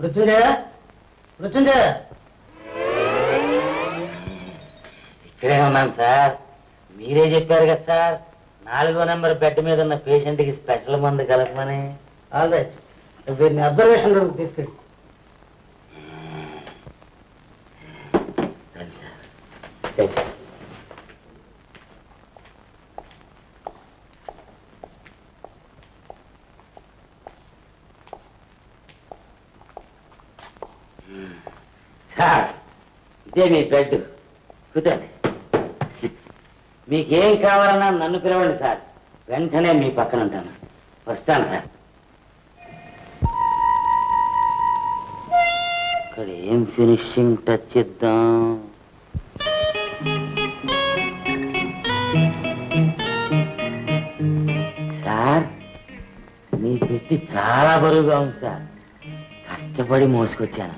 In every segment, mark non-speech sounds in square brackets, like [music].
మృత్యుంజయ మృత్యుంజయ. ఇక్కడే ఉన్నాను సార్. మీరే చెప్పారు కదా సార్ నాలుగో నెంబర్ బెడ్ మీద ఉన్న పేషెంట్కి స్పెషల్ మందు కలపమని. వీరిని అబ్జర్వేషన్ రూమ్ తీసుకెళ్ళి. Thank you. Hmm. సార్ ఇదే మీ బెడ్ కూర్చోండి. మీకేం కావాలన్నా నన్ను పిలవండి సార్ వెంటనే మీ పక్కన ఉంటాను. వస్తాను సార్ ఇక్కడ ఏం ఫినిషింగ్ టచ్ ఇద్దాం సార్ మీ పెట్టి చాలా బరువుగా ఉంది సార్ కష్టపడి మోసుకొచ్చాను.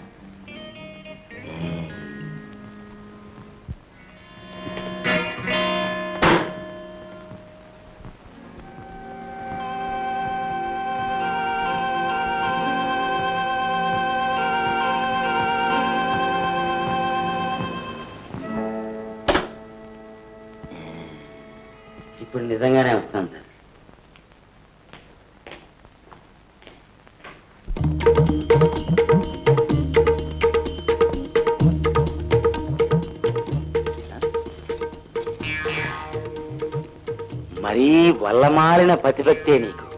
వల్లమాలిన ప్రతిభక్తే నీకు.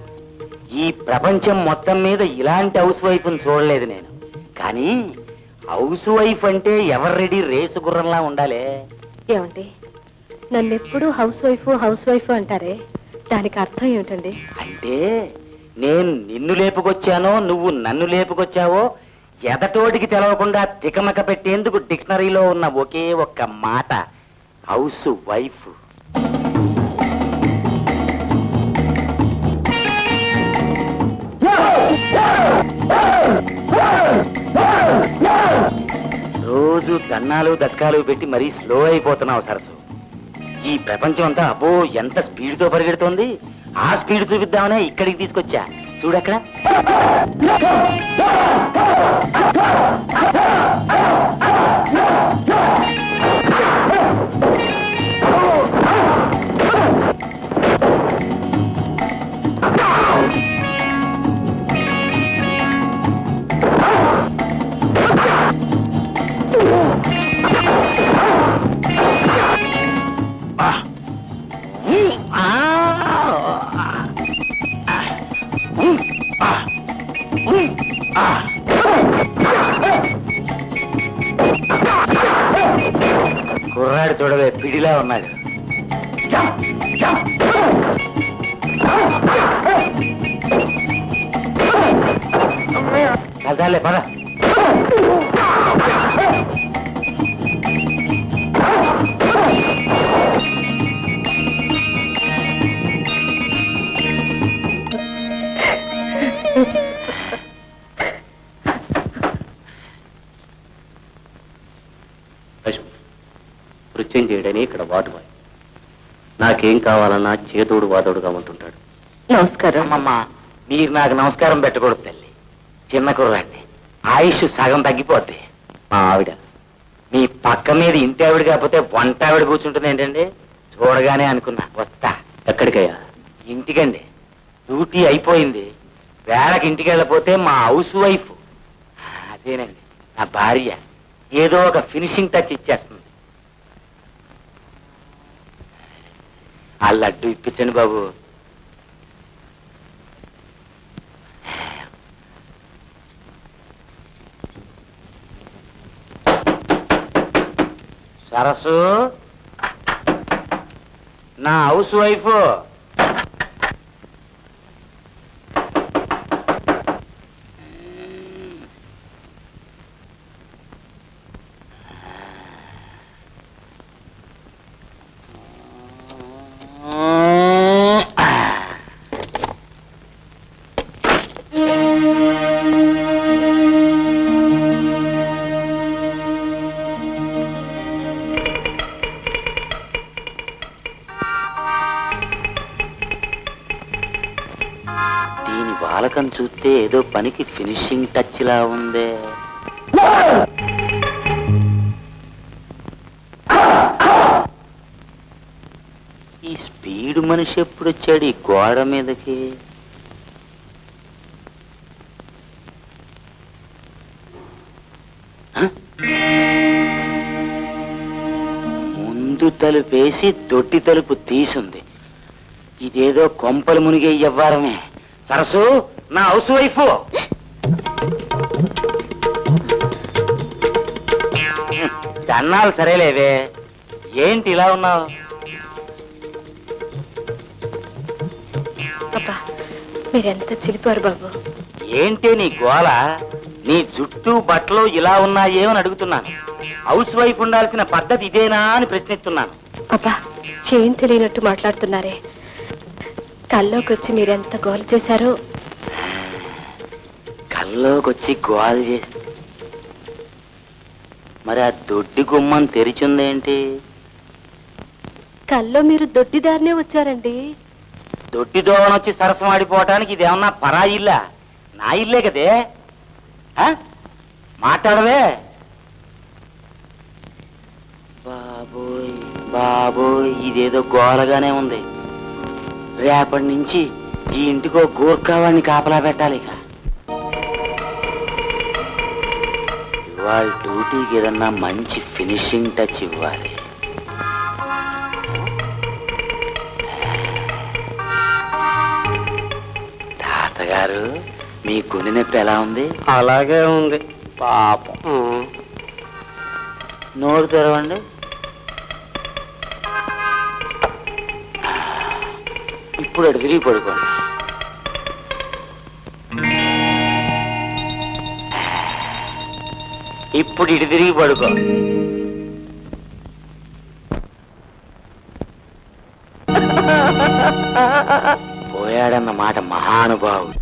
ఈ ప్రపంచం మొత్తం మీద ఇలాంటి హౌస్ వైఫ్ని చూడలేదు నేను. కానీ హౌస్ వైఫ్ అంటే ఎవరు రెడీ రేసు గుర్రంలా ఉండాలే. ఏమండి? నన్ను ఎప్పుడు హౌస్ వైఫ్ హౌస్ వైఫ్ అంటారే? దానికి అర్థం ఏమిటండి? అంటే నేను నిన్ను లేపుకొచ్చానో నువ్వు నన్ను లేపుకొచ్చావో ఎదటోటికి తెలవకుండా తికమక పెట్టేందుకు డిక్షనరీలో ఉన్న ఒకే ఒక్క మాట. Housewife. రోజు దన్నాలు దశకాలు పెట్టి మరీ స్లో అయిపోతున్నావు సరసు ఈ ప్రపంచం అంతా అబ్బో ఎంత స్పీడ్తో పరిగెడుతోంది. ఆ స్పీడ్ చూపిద్దామనే ఇక్కడికి తీసుకొచ్చా. చూడక్కడ? Oh! పిడిలా ఉన్నాడు. చాలే పద. చేయడని ఇక్కడ వాదువాయి నాకేం కావాలన్నా చేదోడు వాదోడుగా ఉంటుంటాడు. నమస్కారం. అమ్మమ్మ మీరు నాకు నమస్కారం పెట్టకూడదు తల్లి. చిన్న కుర్రాడిని. ఆయుష్ సగం తగ్గిపోద్ది. మా ఆవిడ. మీ పక్క మీద ఇంటి ఆవిడ కాకపోతే వంట ఆవిడ కూర్చుంటుంది ఏంటండి? చూడగానే అనుకున్నా. వస్తా. ఎక్కడికయ్యా? ఇంటికండి. డ్యూటీ అయిపోయింది. వేళకి ఇంటికి వెళ్ళపోతే మా హౌస్ వైఫ్. అదేనండి. నా భార్య. ఏదో ఒక ఫినిషింగ్ టచ్ ఇచ్చేస్తుంది. ఆ లడ్డు ఇప్పించండి బాబు. సరస్సు నా హౌస్ వైఫ్. చూస్తే ఏదో పనికి ఫినిషింగ్ టచ్ లా ఉందే. ఈ స్పీడ్ మనిషి ఎప్పుడు వచ్చాడు ఈ గోడ మీదకి? ముందు తలుపేసి దొడ్డి తలుపు తీసుంది. ఇదేదో కొంపలు మునిగే ఇవ్వారమే సరసు నా హౌస్ వైఫ్. చన్నాలు సరేలేవే. ఏంటి ఇలా ఉన్నావు? అబ్బా మీరెంత చిలిపారు బాబు. ఏంటి నీ గోల? నీ జుట్టు బట్టలు ఇలా ఉన్నాయే అని అడుగుతున్నాను. హౌస్ వైఫ్ ఉండాల్సిన పద్ధతి ఇదేనా అని ప్రశ్నిస్తున్నాను. అబ్బా ఏం తెలియనట్టు మాట్లాడుతున్నారే. కల్లోకి వచ్చి మీరెంత గోల చేశారో కల్లోకొచ్చి గోల చేసి మరి ఆ దొడ్డి గుమ్మం తెరిచుందేంటి? కల్లో మీరు దొడ్డిదారినే వచ్చారండి. దొడ్డి దోవనొచ్చి సరసం ఆడిపోవటానికి ఇదేమన్నా పరా ఇల్లా? నా ఇల్లే కదే? ఆ? మాట్లాడవే. బాబోయ్ బాబోయ్ ఇదేదో గోలగానే ఉంది. రేపటి నుంచి ఈ ఇంటికో గోర్ఖావాణ్ణి కాపలా పెట్టాలి ఇక ఇవాళ డ్యూటీకి ఏదన్నా మంచి ఫినిషింగ్ టచ్ ఇవ్వాలి. తాతగారు మీ గుండె నొప్పి ఎలా ఉంది? అలాగే ఉంది. పాపం. నోరు తెరవండి. ఇప్పుడు తిరిగి పడుకోండి. ఇప్పుడు ఇటు తిరిగి పడుకో పోయాడన్న మాట మహానుభావుడు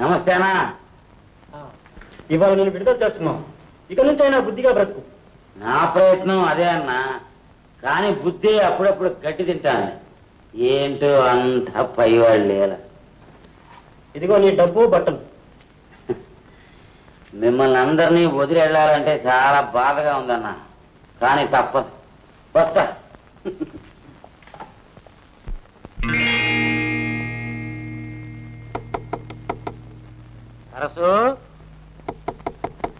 నమస్తేనా ఇవాళ నేను విడుదల చేస్తున్నాం. ఇక నుంచి అయినా బుద్ధిగా బ్రతుకు. నా ప్రయత్నం అదే అన్నా. కానీ బుద్ధి అప్పుడప్పుడు గట్టి తింటాను ఏంటో అంత పైవాళ్ళు లేలా. ఇదిగో నీ డబ్బు బట్టలు. [laughs] మిమ్మల్ని అందరినీ వదిలి వెళ్ళాలంటే చాలా బాధగా ఉందన్న. కానీ తప్పదు. వస్తా. [laughs] సరసు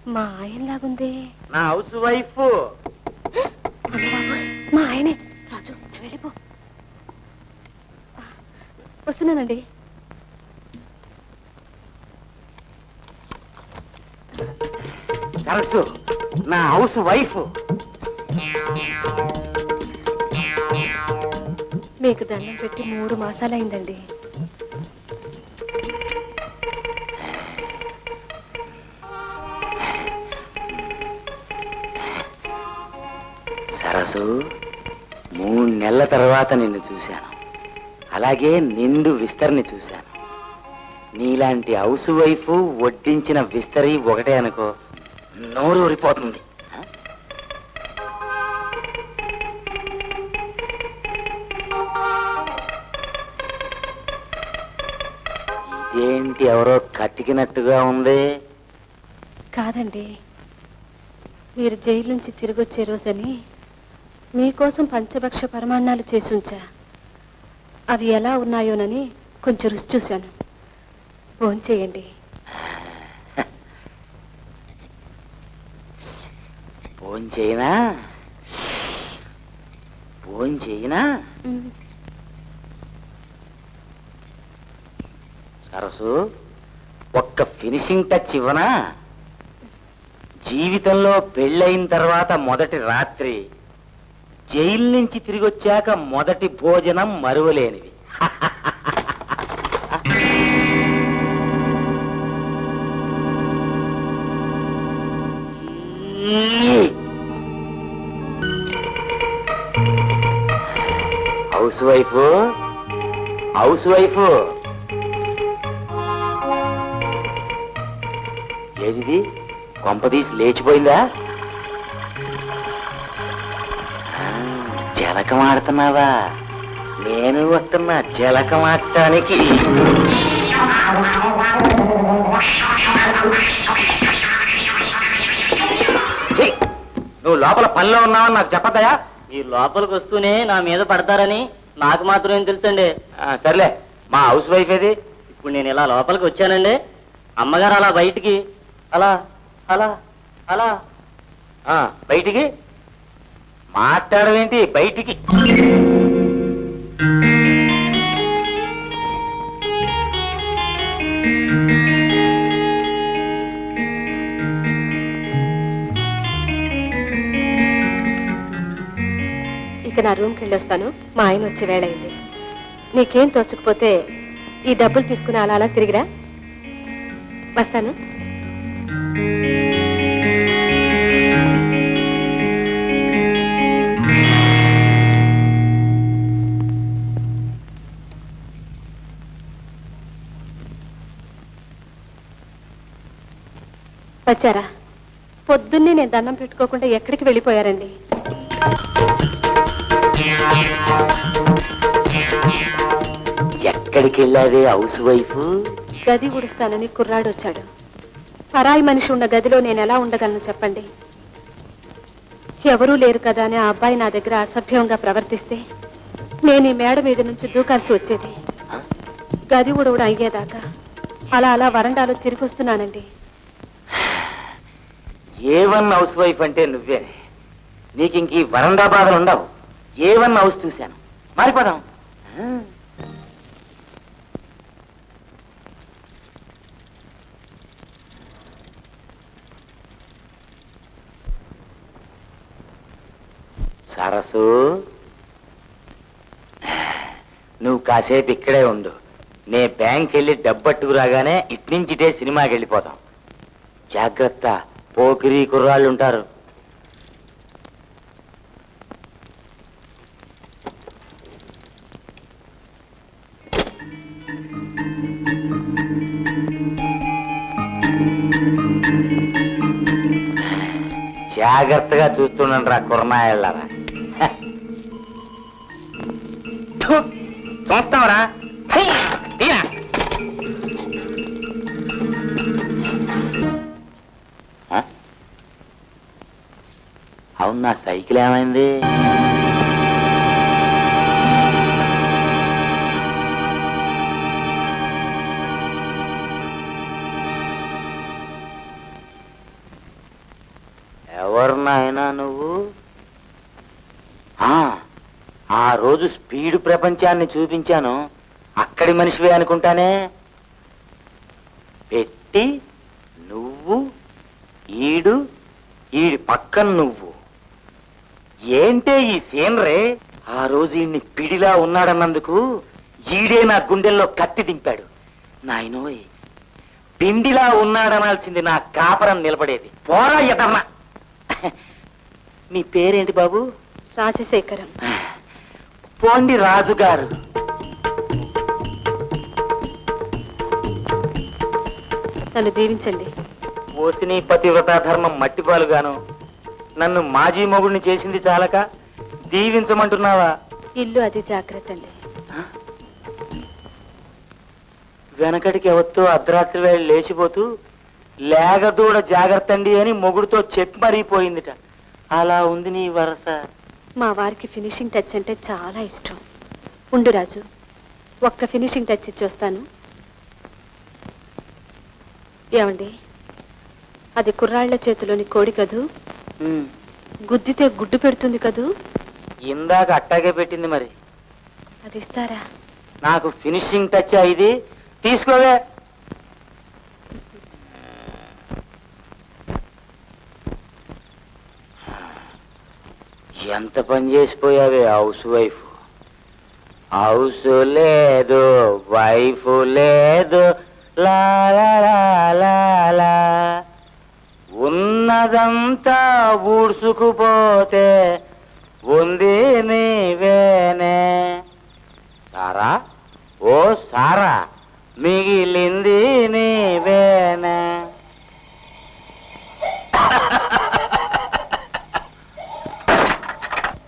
మా ఆయనలాగుంది నా హౌస్ వైఫ్. మా ఆయనే. రాజు వెళ్ళిపో. వస్తున్నానండి. సరస్సు నా హౌస్ వైఫ్. మీకు దండం పెట్టి మూడు మాసాలైందండి. సరసు మూడు నెలల తర్వాత నిన్ను చూశాను. అలాగే నిండు విస్తరిని చూశాను. నీలాంటి హౌస్ వైఫ్ వడ్డించిన విస్తరి ఒకటే అనుకో నోరు ఊరిపోతుంది. ఇదేంటి ఎవరో కతికినట్టుగా ఉంది? కాదండి మీరు జైలు నుంచి తిరిగి వచ్చే రోజని మీకోసం పంచభక్ష పరమాన్నాలు చేసి ఉంచా అవి ఎలా ఉన్నాయోనని కొంచెం రుచి చూశాను. భోంచేయండి. ఫోన్ చేయనా ఫోన్ చేయనా మ్, సరసు ఒక్క ఫినిషింగ్ టచ్ ఇవ్వనా? జీవితంలో పెళ్ళయిన తర్వాత మొదటి రాత్రి. జైలు నుంచి తిరిగి వచ్చాక మొదటి భోజనం మరువలేనివి హౌస్ వైఫ్? Housewife? ఏది కొంపదీసి లేచిపోయిందా? జలకం ఆడుతున్నావా నేను వస్తున్నా జలకం ఆడటానికి ఛీ! నువ్వు లోపల పనిలో ఉన్నావని నాకు చెప్పద్దయా ఈ లోపలికి వస్తూనే నా మీద పడతారని నాకు మాత్రం ఏం తెలుసండి? సర్లే. మా హౌస్ వైఫ్ ఏది? ఇప్పుడు నేను ఇలా లోపలికి వచ్చానండి. అమ్మగారు అలా బయటికి అలా అలా అలా. ఆ, బయటికి? మాట్లాడవేంటి బయటికి? ఇక నా రూమ్కి వెళ్ళొస్తాను. మా ఆయన వచ్చే వేళ అయింది. నీకేం తోచకపోతే ఈ డబ్బులు తీసుకుని అలా అలా తిరిగిరా? వస్తాను. వచ్చారా? పొద్దున్నే నేను దండం పెట్టుకోకుండా ఎక్కడికి వెళ్ళిపోయారండి? ఎక్కడికి వెళ్ళావే హౌస్ వైఫ్? గది ఉడుస్తానని కుర్రాడు వచ్చాడు. పరాయి మనిషి ఉన్న గదిలో నేను ఎలా ఉండగలను చెప్పండి? ఎవరూ లేరు కదా అని ఆ అబ్బాయి నా దగ్గర అసభ్యంగా ప్రవర్తిస్తే నేను ఈ మేడ మీద నుంచి దూకాల్సి వచ్చేది. గది ఉడవుడు అయ్యేదాకా అలా అలా వరండాలో తిరిగి వస్తున్నానండి. ఏ వన్ హౌస్ వైఫ్ అంటే నువ్వే. నీకు ఇంక ఈ వరండా బాధలు ఉండవు. ఏ వన్ హౌస్ చూశాను. మారిపోదాం సరసు నువ్వు కాసేపు ఇక్కడే ఉండు. నే బ్యాంక్ వెళ్ళి డబ్బట్టుకు రాగానే ఇట్నుంచిటే సినిమాకి వెళ్ళిపోతాం జాగ్రత్త. పోకిరి కుర్రాళ్ళు ఉంటారు జాగ్రత్తగా చూస్తున్నాను రా కుర్మాయళ్ళరా చూస్తావరా? అవును నా సైకిల్ ఏమైంది? ఎవరు నాయనా నువ్వు? ఆ, ఆ రోజు స్పీడ్ ప్రపంచాన్ని చూపించాను. అక్కడి మనిషివే అనుకుంటానే. పెట్టి నువ్వు ఈడు ఈడి పక్కన నువ్వు. ఏంటే ఈ సీనరే ఆ రోజు ఈయన్ని పిడిలా ఉన్నాడన్నందుకు ఈడే నా గుండెల్లో కత్తి దింపాడు. నాయనోయ్ పిండిలా ఉన్నాడనాల్సింది నా కాపరం నిలబడేది. పోరా ఎదమ్మా నీ పేరేంటి బాబు? రాజశేఖరం. పోండి రాజుగారు. నన్ను దీవించండి. ఓసిని పతివ్రత ధర్మం మట్టిపాలుగాను. నన్ను మాజీ మొగుడిని చేసింది చాలక? దీవించమంటున్నావా? ఇల్లు అది జాగ్రత్త అండి. వెనకటికి ఎవరితో అర్ధరాత్రి వేళ లేచిపోతూ లేగదూడ జాగ్రత్త అండి అని మొగుడుతో చెప్పి మరిగిపోయిందిట అలా ఉంది నీ వరస. మా వారికి ఫినిషింగ్ టచ్ అంటే చాలా ఇష్టం. ఉండు రాజు ఒక్క ఫినిషింగ్ టచ్ ఇచ్చి వస్తాను. ఏమండి? అది కుర్రాళ్ళ చేతిలోని కోడి కదూ? గుద్దితే గుడ్డు పెడుతుంది కదూ? ఇందాక అట్టాగే పెట్టింది మరి. అది ఇస్తారా? నాకు ఫినిషింగ్ టచ్ ఇది. తీసుకోవే. ఎంత పని చేసిపోయావే హౌస్ వైఫ్? హౌస్ లేదు వైఫ్ లేదు. లా లా లా లా. ఉన్నదంతా ఊడ్చుకుపోతే ఉంది నీవేనే. సారా? ఓ సారా మిగిలింది నీవేనే.